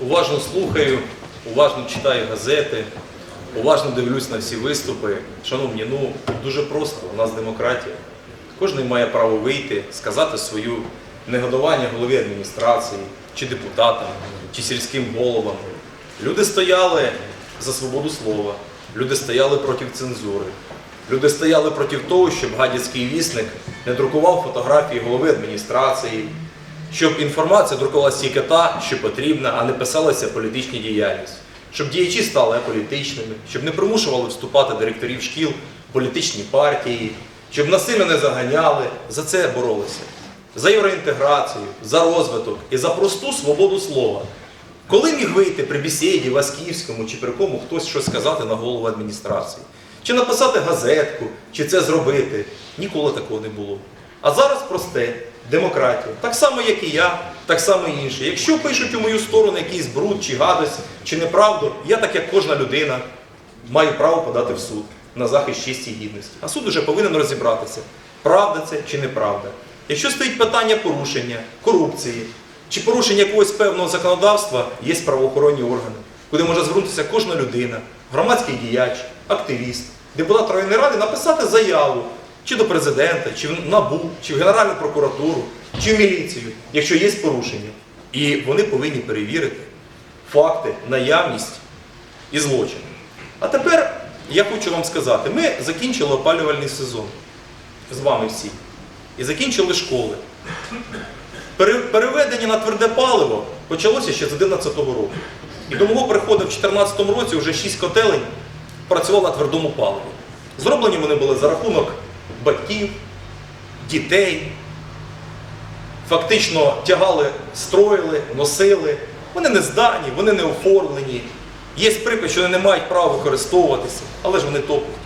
уважно слухаю, уважно читаю газети, уважно дивлюсь на всі виступи. Шановні, ну дуже просто, у нас демократія. Кожен має право вийти, сказати свою негодування голові адміністрації, чи депутатам, чи сільським головам. Люди стояли за свободу слова, люди стояли проти цензури. Люди стояли проти того, щоб гадяцький вісник не друкував фотографії голови адміністрації, щоб інформація друкувалася тільки та, що потрібна, а не писалася політична діяльність, щоб діячі стали аполітичними, щоб не примушували вступати директорів шкіл політичні партії, щоб насильно не заганяли. За це боролися. За євроінтеграцію, за розвиток і за просту свободу слова. Коли міг вийти при бесіді, Васьківському чи при кому хтось щось сказати на голову адміністрації? Чи написати газетку, чи це зробити? Ніколи такого не було. А зараз просте демократія. Так само, як і я, так само і інші. Якщо пишуть у мою сторону якийсь бруд, чи гадость, чи неправду, я, так як кожна людина, маю право подати в суд на захист честі і гідності. А суд уже повинен розібратися, правда це чи неправда. Якщо стоїть питання порушення, корупції чи порушення якогось певного законодавства, є правоохоронні органи, куди може звернутися кожна людина, громадський діяч, активіст, депутат районної ради, написати заяву чи до президента, чи в НАБУ, чи в Генеральну прокуратуру, чи в міліцію, якщо є порушення. І вони повинні перевірити факти, наявність і злочин. А тепер я хочу вам сказати, ми закінчили опалювальний сезон з вами всі. І закінчили школи. Переведення на тверде паливо почалося ще з 2011 року. І до мого приходу в 2014 році вже 6 котелень працювало на твердому паливі. Зроблені вони були за рахунок батьків, дітей. Фактично тягали, строїли, носили. Вони не здані, вони не оформлені. Є припис, що вони не мають права використовуватися, але ж вони топлять.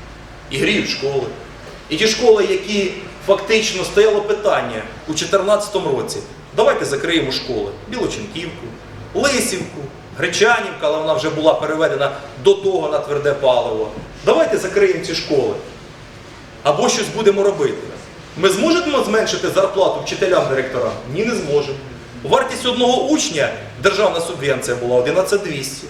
І гріють школи. І ті школи, які фактично стояло питання у 2014 році, давайте закриємо школи. Білоченківку, Лисівку, Гречанівка, але вона вже була переведена до того на тверде паливо. Давайте закриємо ці школи. Або щось будемо робити. Ми зможемо зменшити зарплату вчителям директорам? Ні, не зможемо. Вартість одного учня державна субвенція була 11200.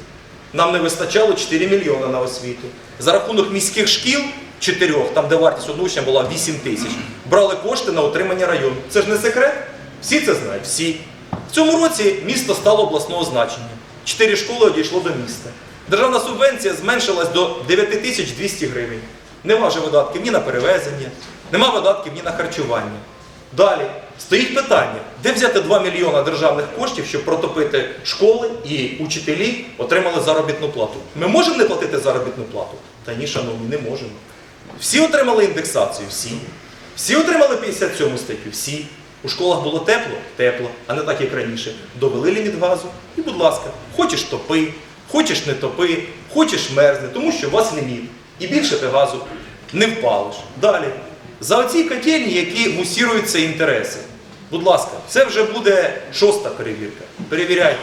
Нам не вистачало 4 мільйони на освіту. За рахунок міських шкіл, чотирьох, там де вартість одного учня була 8 тисяч, брали кошти на утримання району. Це ж не секрет? Всі це знають, всі. В цьому році місто стало обласного значення. Чотири школи одійшло до міста. Державна субвенція зменшилась до 9200 гривень. Нема вже видатків ні на перевезення, нема видатків ні на харчування. Далі стоїть питання, де взяти 2 мільйона державних коштів, щоб протопити школи і учителі отримали заробітну плату. Ми можемо не платити заробітну плату? Та ні, шановні, не можемо. Всі отримали індексацію, всі. Всі отримали 57 статтю, всі. У школах було тепло? Тепло, а не так, як раніше. Довели ліміт газу. І, будь ласка, хочеш топи, хочеш не топи, хочеш мерзни, тому що у вас ліміт. І більше ти газу не впалиш. Далі. За оці котельні, які мусіруються інтереси. Будь ласка, це вже буде шоста перевірка. Перевіряйте.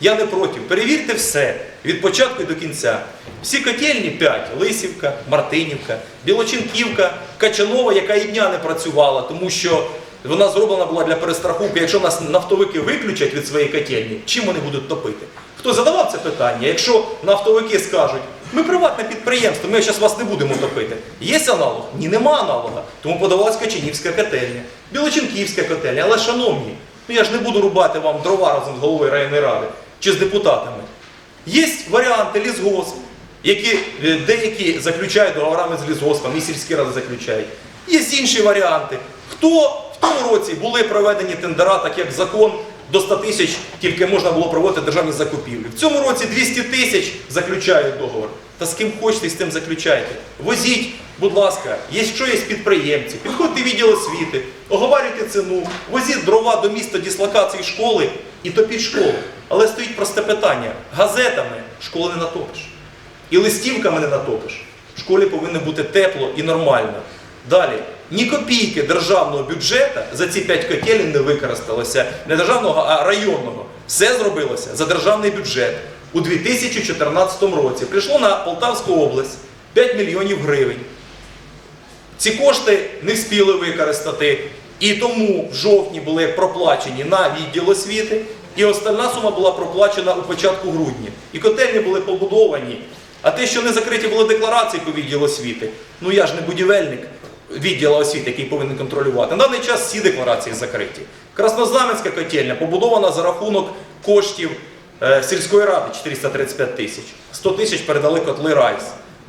Я не проти. Перевірте все від початку до кінця. Всі котельні 5. Лисівка, Мартинівка, Білочинківка, Качанова, яка і дня не працювала, тому що вона зроблена була для перестрахунку. Якщо нас нафтовики виключать від своєї котельні, чим вони будуть топити? Хто задавав це питання? Якщо нафтовики скажуть, ми приватне підприємство, ми зараз вас не будемо топити. Є аналог? Ні, нема аналога. Тому подавалась Качанівська котельня, Білочинківська котельня. Але, шановні, ну я ж не буду рубати вам дрова разом з головою районної ради чи з депутатами. Є варіанти лісгосп, які е, деякі заключають договорами з лісгоспом, і сільські ради заключають. Є інші варіанти. Хто в тому році були проведені тендера, так як закон до 100 тисяч тільки можна було проводити державні закупівлі. В цьому році 200 тисяч заключають договор. Та з ким хочете, з тим заключайте. Возіть, будь ласка, якщо є підприємці, підходьте відділ освіти, оговарюйте ціну, возіть дрова до міста дислокації школи і топіть школу. Але стоїть просте питання: газетами школи не натопиш. І листівками не натопиш. В школі повинно бути тепло і нормально. Далі, ні копійки державного бюджету за ці 5 котелень не використалося, не державного, а районного. Все зробилося за державний бюджет. У 2014 році прийшло на Полтавську область 5 мільйонів гривень. Ці кошти не встигли використати, і тому в жовтні були проплачені на відділ освіти, І остальна сума була проплачена у початку грудня. І котельні були побудовані. А те, що не закриті були декларації по відділу освіти, ну я ж не будівельник відділу освіти, який повинен контролювати. На даний час всі декларації закриті. Краснознаменська котельня побудована за рахунок коштів е, сільської ради 435 тисяч. 100 тисяч передали котли Райс.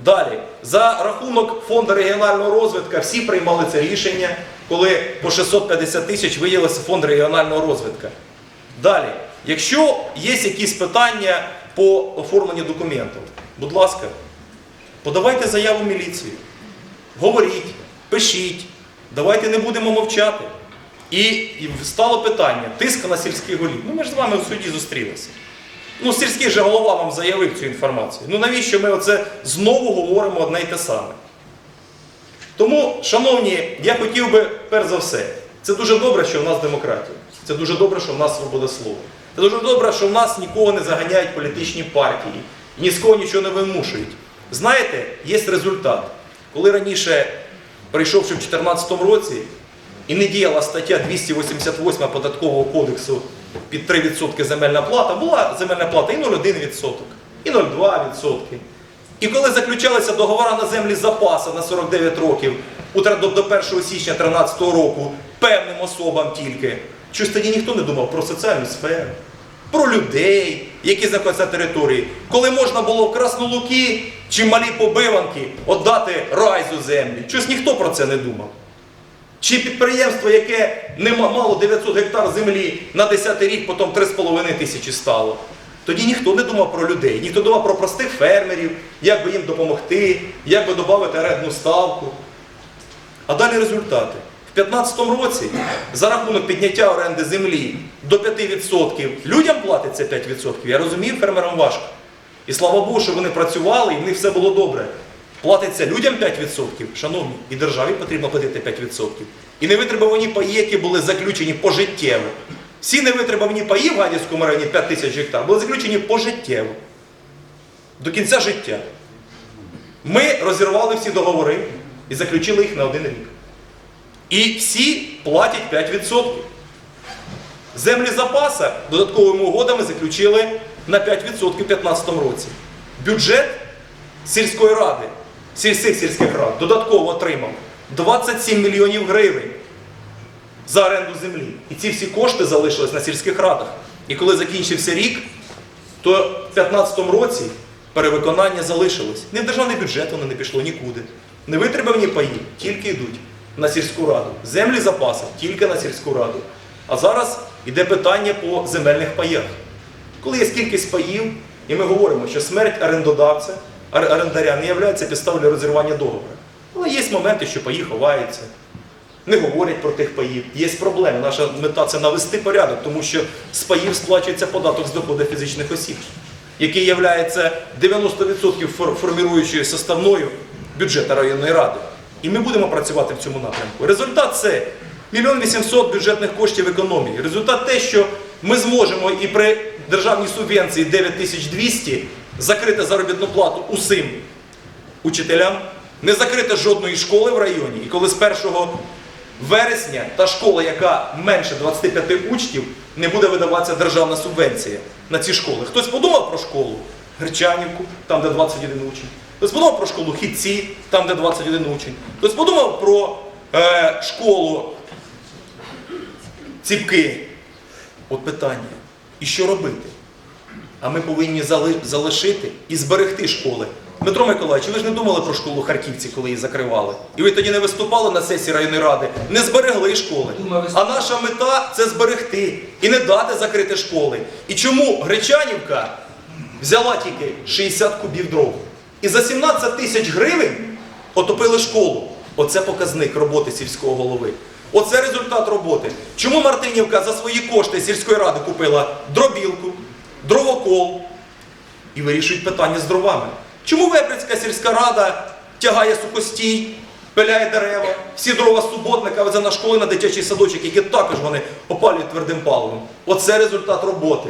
Далі, за рахунок фонду регіонального розвитку всі приймали це рішення, коли по 650 тисяч виділився фонд регіонального розвитку. Далі, якщо є якісь питання по оформленню документів, будь ласка, подавайте заяву міліцію. Говоріть, пишіть, давайте не будемо мовчати. І, і стало питання: тиск на сільських голів. Ну ми ж з вами в суді зустрілися. Ну, сільський же голова вам заявив цю інформацію. Ну навіщо ми оце знову говоримо одне й те саме? Тому, шановні, я хотів би, перш за все, це дуже добре, що в нас демократія. Це дуже добре, що в нас свобода слова. Це дуже добре, що в нас нікого не заганяють політичні партії, ні з кого нічого не вимушують. Знаєте, є результат. Коли раніше, прийшовши в 2014 році, і не діяла стаття 288 податкового кодексу під 3% земельна плата, була земельна плата і 0,1%, і 0,2%. І коли заключалися договори на землі запасу на 49 років, до 1 січня 2013 року, певним особам тільки, щось тоді ніхто не думав про соціальну сферу, про людей, які знаходяться на території, коли можна було в Краснолуки чи малі побиванки віддати райзу землі. Щось ніхто про це не думав. Чи підприємство, яке не мало 900 гектар землі на 10 рік, потім 3,5 тисячі стало. Тоді ніхто не думав про людей, ніхто думав про простих фермерів, як би їм допомогти, як би додати орендну ставку. А далі результати. В 2015 році за рахунок підняття оренди землі до 5% людям платиться 5%. Я розумію, фермерам важко. І слава Богу, що вони працювали і в них все було добре. Платиться людям 5%, шановні, і державі потрібно платити 5%. І невитребувані паї, які були заключені пожиттєво. Всі невитребувані паї в Гадівському районі 5 тисяч гектар були заключені пожиттєво. До кінця життя. Ми розірвали всі договори і заключили їх на один рік. І всі платять 5%. Землі запаса додатковими угодами заключили на 5% у 2015 році. Бюджет сільської ради, сільських сільських рад додатково отримав 27 мільйонів гривень за оренду землі. І ці всі кошти залишились на сільських радах. І коли закінчився рік, то в 2015 році перевиконання залишилось. Не в державний бюджет воно не пішло нікуди. Не витребувані паї тільки йдуть на сільську раду. Землі запаси тільки на сільську раду. А зараз йде питання по земельних паях. Коли є кількість паїв, і ми говоримо, що смерть орендодавця, орендаря не є підставою розірвання договору. Але є моменти, що паї ховаються, не говорять про тих паїв. Є проблеми. Наша мета це навести порядок, тому що з паїв сплачується податок з доходу фізичних осіб, який є 90% фор- форміруючою составною бюджету районної ради. І ми будемо працювати в цьому напрямку. Результат це мільйон 800 бюджетних коштів економії. Результат те, що ми зможемо і при державній субвенції 9200 закрити заробітну плату усім учителям, не закрити жодної школи в районі. І коли з 1 вересня та школа, яка менше 25 учнів, не буде видаватися державна субвенція на ці школи. Хтось подумав про школу Гречанівку, там де 21 учень. Хтось подумав про школу Хітці, там де 21 учень. Хтось подумав про е, школу Ціпки. От питання. І що робити? А ми повинні залишити і зберегти школи. Дмитро Миколаївич, ви ж не думали про школу Харківці, коли її закривали. І ви тоді не виступали на сесії районної ради, не зберегли школи. А наша мета це зберегти і не дати закрити школи. І чому Гречанівка взяла тільки 60 кубів дров і за 17 тисяч гривень отопили школу. Оце показник роботи сільського голови. Оце результат роботи. Чому Мартинівка за свої кошти сільської ради купила дробілку, дровокол і вирішують питання з дровами? Чому Веприцька сільська рада тягає сухостій, пиляє дерева, всі дрова суботника везе на школи на дитячий садочок, які також вони опалюють твердим паливом? Оце результат роботи.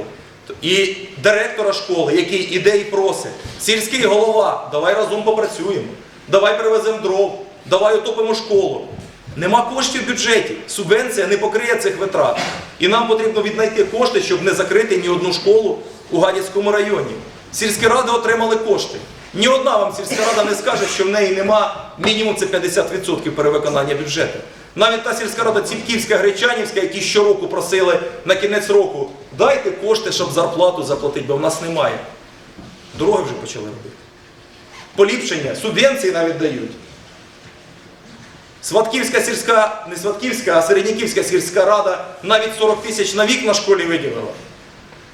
І директора школи, який іде і просить, сільський голова, давай разом попрацюємо, давай привеземо дров, давай утопимо школу. Нема коштів в бюджеті. Субвенція не покриє цих витрат. І нам потрібно віднайти кошти, щоб не закрити ні одну школу у Гадяцькому районі. Сільські ради отримали кошти. Ні одна вам сільська рада не скаже, що в неї нема мінімум це 50% перевиконання бюджету. Навіть та сільська рада Ціпківська, Гречанівська, які щороку просили на кінець року, дайте кошти, щоб зарплату заплатити, бо в нас немає. Дороги вже почали робити. Поліпшення, субвенції навіть дають. Сватківська сільська, не Сватківська, а Середняківська сільська рада навіть 40 тисяч на вікна школі виділила.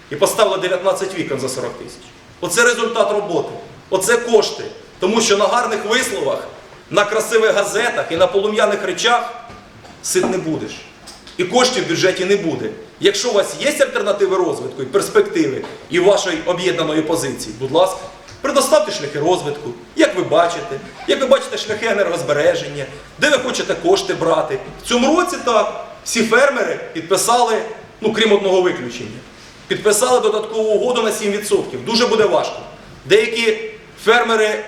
І поставила 19 вікон за 40 тисяч. Оце результат роботи. Оце кошти. Тому що на гарних висловах, на красивих газетах і на полум'яних речах сит не будеш. І коштів в бюджеті не буде. Якщо у вас є альтернативи розвитку і перспективи і вашої об'єднаної позиції, будь ласка, предоставте шляхи розвитку, як ви бачите, як ви бачите шляхи енергозбереження, де ви хочете кошти брати. В цьому році так всі фермери підписали, ну крім одного виключення, підписали додаткову угоду на 7%. Дуже буде важко. Деякі фермери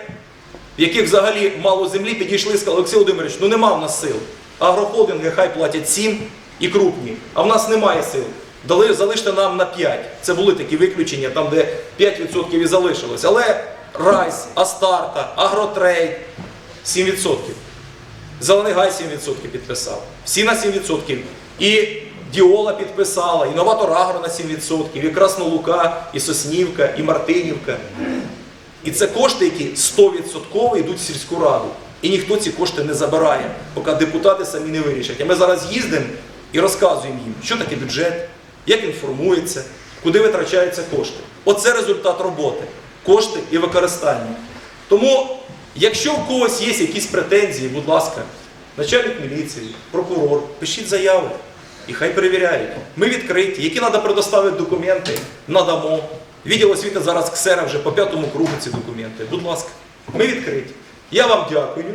в яких взагалі мало землі, підійшли і сказали, Олексій Володимирович, ну нема в нас сил. Агрохолдинги хай платять 7 і крупні, а в нас немає сил. Дали, залиште нам на 5. Це були такі виключення, там де 5% і залишилось. Але Райс, Астарта, Агротрейд 7%. Зелений Гай 7% підписав. Всі на 7%. І Діола підписала, і Новатор Агро на 7%, і Краснолука, і Соснівка, і Мартинівка. І це кошти, які 100% йдуть в сільську раду. І ніхто ці кошти не забирає, поки депутати самі не вирішать. А ми зараз їздимо і розказуємо їм, що таке бюджет, як він формується, куди витрачаються кошти. Оце результат роботи. Кошти і використання. Тому, якщо в когось є якісь претензії, будь ласка, начальник міліції, прокурор, пишіть заяви і хай перевіряють. Ми відкриті. Які треба предоставити документи, надамо. Відділ освіти зараз ксера вже по п'ятому кругу ці документи. Будь ласка, ми відкриті. Я вам дякую.